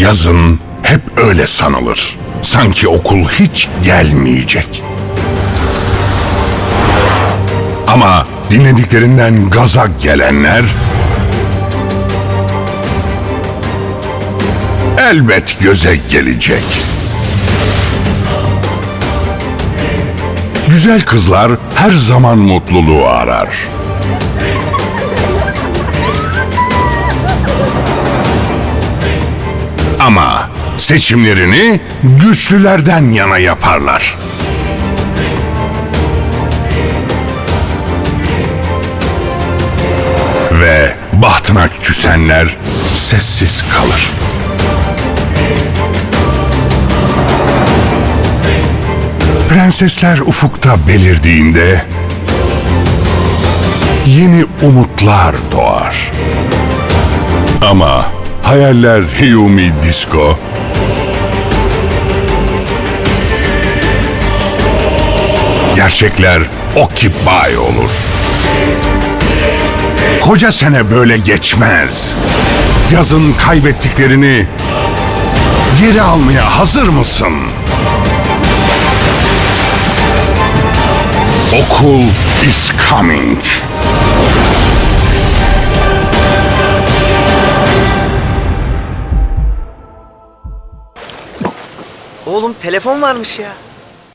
Yazın hep öyle sanılır. Sanki okul hiç gelmeyecek. Ama dinlediklerinden gaza gelenler elbet göze gelecek. Güzel kızlar her zaman mutluluğu arar. Ama seçimlerini güçlülerden yana yaparlar. Ve bahtına küsenler sessiz kalır. Prensesler ufukta belirdiğinde yeni umutlar doğar. Ama hayaller Hiyumi Disco Gerçekler Occupy olur. Koca sene böyle geçmez. Yazın kaybettiklerini geri almaya hazır mısın? Okul is coming. Oğlum telefon varmış ya.